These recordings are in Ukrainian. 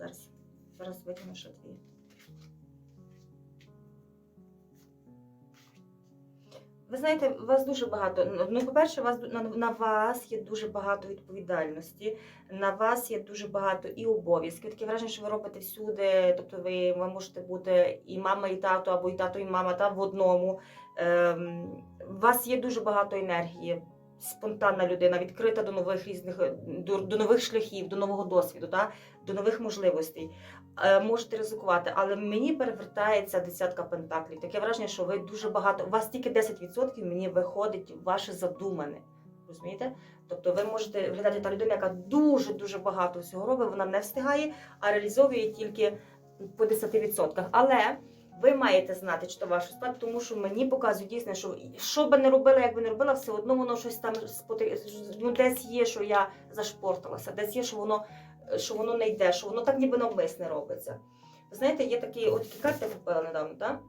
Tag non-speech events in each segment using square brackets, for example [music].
Зараз, зараз витягну ще дві. Ви знаєте, у вас дуже багато. Ну, по-перше, вас на, на вас є дуже багато відповідальності, на вас є дуже багато і обов'язків. Таке враження, що ви робите всюди. Тобто, ви, ви можете бути і мама, і тато, або і тато, і мама та в одному. Ем, у вас є дуже багато енергії. Спонтанна людина, відкрита до нових різних до, до нових шляхів, до нового досвіду, та, до нових можливостей. Е, можете ризикувати, але мені перевертається десятка пентаклів. Таке враження, що ви дуже багато. У вас тільки 10% мені виходить ваше задумане. Розумієте? Тобто ви можете виглядати та людина, яка дуже дуже багато всього робить, вона не встигає, а реалізовує тільки по 10%. Але ви маєте знати, що ваш склад, тому що мені показує дійсно, що що би не робила, як би не робила, все одно воно щось там ну, десь є, що я зашпорталася, десь є, що воно що воно не йде, що воно так ніби навмисне робиться. Ви знаєте, є такі от такі карти я купила недавно, так?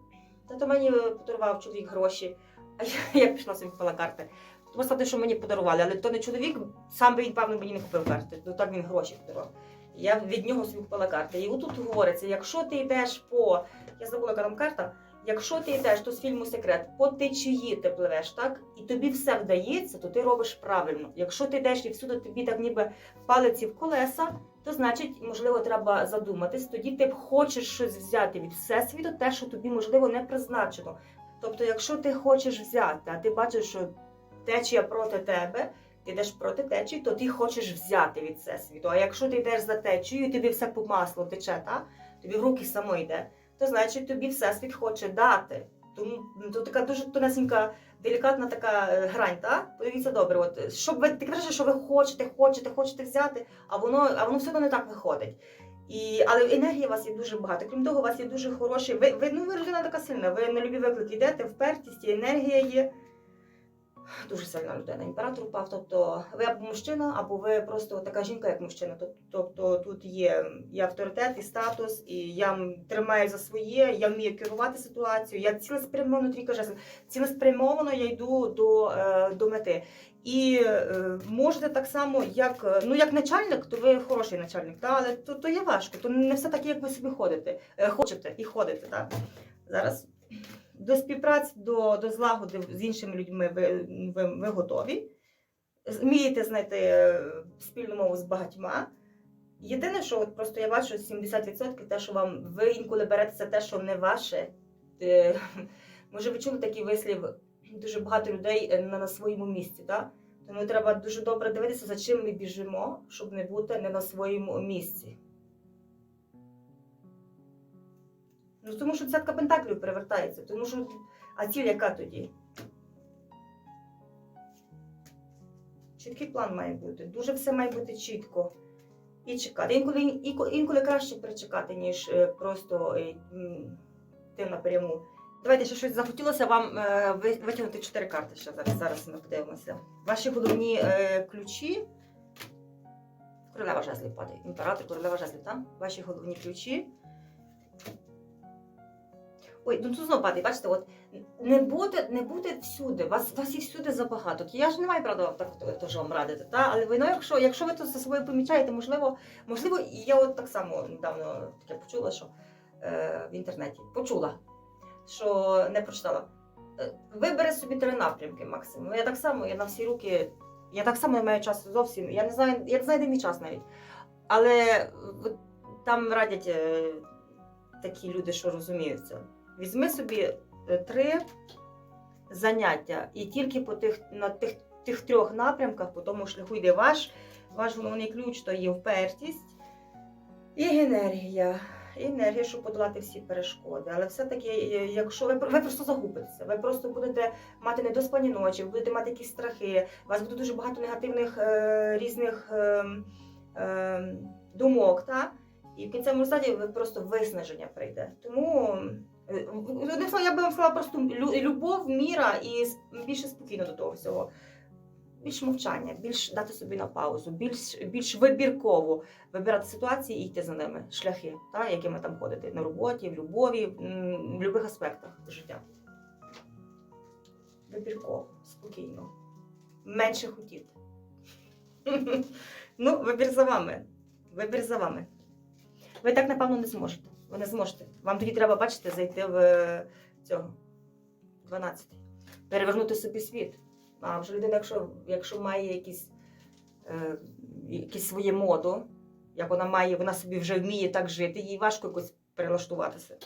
Тато мені подарував чоловік гроші, а я, я пішла собі купила карти. Тому сказати, що мені подарували, але то не чоловік, сам би він, певно, мені не купив карти, то так він гроші подарував. Я від нього собі купила карти. І отут говориться, якщо ти йдеш по. Я забула, яка там карта. Якщо ти йдеш, то з фільму секрет, по течії ти пливеш, так? І тобі все вдається, то ти робиш правильно. Якщо ти йдеш і всюди тобі так ніби палиці в колеса, то значить, можливо, треба задуматись. Тоді ти хочеш щось взяти від всесвіту, те, що тобі, можливо, не призначено. Тобто, якщо ти хочеш взяти, а ти бачиш, що течія проти тебе, ти йдеш проти течії, то ти хочеш взяти від всесвіту. А якщо ти йдеш за течією, і тобі все по маслу тече, та? тобі в руки само йде, то значить тобі всесвіт хоче дати. Тому ну, то така дуже тонесенька, делікатна така е, грань, так? Подивіться добре, от щоб ви таке враження, що ви хочете, хочете, хочете взяти, а воно, а воно все одно не так виходить. І, але енергії у вас є дуже багато. Крім того, у вас є дуже хороші. Ви, ви, ну, ви людина така сильна, ви на любі виклики йдете, впертість, і енергія є. Дуже сильна людина. Імператор упав. Тобто ви або мужчина, або ви просто така жінка, як мужчина. Тоб- Тобто тут є і авторитет, і статус, і я тримаю за своє, я вмію керувати ситуацією. Я цілеспрямовано трійка жезлів, цілеспрямовано я йду до, е, до мети. І е, можете так само, як е, ну як начальник, то ви хороший начальник, та але то, то є важко. То не все так, як ви собі ходите, хочете і ходите. Так? Зараз до співпраці, до, до злагоди з іншими людьми ви, ви, ви готові. Вмієте знайти е, спільну мову з багатьма. Єдине, що от просто я бачу 70% те, що вам ви інколи берете це те, що не ваше. Е, Може, ви чули такий вислів, дуже багато людей е, на, на своєму місці, так? Тому треба дуже добре дивитися, за чим ми біжимо, щоб не бути не на своєму місці. Ну, тому що цятка пентаклів перевертається, тому що. А ціль яка тоді? Чіткий план має бути. Дуже все має бути чітко. І чекати. Інколи, інколи краще перечекати, ніж е, просто е, йти напряму. Давайте ще щось захотілося вам е, витягнути чотири карти ще зараз. Зараз ми подивимося. Ваші головні ключі. Королева жезлів падає. Імператор, королева жезлів, там. Ваші головні ключі. Ой, ну тут знову падає, бачите, от не бути, не бути всюди. Вас, вас і всюди забагато. Я ж не маю правда вам так теж вам радити. Та? Але ви, ну, якщо, якщо ви тут за собою помічаєте, можливо, можливо, я от так само недавно таке почула, що е, в інтернеті почула, що не прочитала. Е, Вибери собі три напрямки максимум. Я так само, я на всі руки, я так само не маю часу зовсім. Я не знаю, я не знаю, мій час навіть. Але е, там радять е, такі люди, що розуміються. Візьми собі е, три заняття, і тільки по тих, на тих, тих трьох напрямках, по тому шляху йде ваш, ваш головний ключ то є впертість і енергія. Енергія, щоб подолати всі перешкоди. Але все-таки, е, якщо ви, ви просто загубитеся, ви просто будете мати недоспані ночі, будете мати якісь страхи, у вас буде дуже багато негативних е, різних е, е, думок. Та? І в кінцевому результаті ви просто виснаження прийде. Тому е, одним словом, я би вам сказала просто любов, міра і більше спокійно до того всього. Більш мовчання, більш дати собі на паузу, більш, більш вибірково вибирати ситуації і йти за ними, шляхи, та, якими там ходити на роботі, в любові, в будь-яких аспектах життя. Вибірково, спокійно. Менше хотіти. [laughs] Ну, вибір за вами. Вибір за вами. Ви так, напевно, не зможете. Ви не зможете. Вам тоді треба, бачите, зайти в е, цього 12. Перевернути собі світ. А вже людина, якщо, якщо має якісь, е, якісь своє моду, як вона має, вона собі вже вміє так жити, їй важко якось перелаштуватися.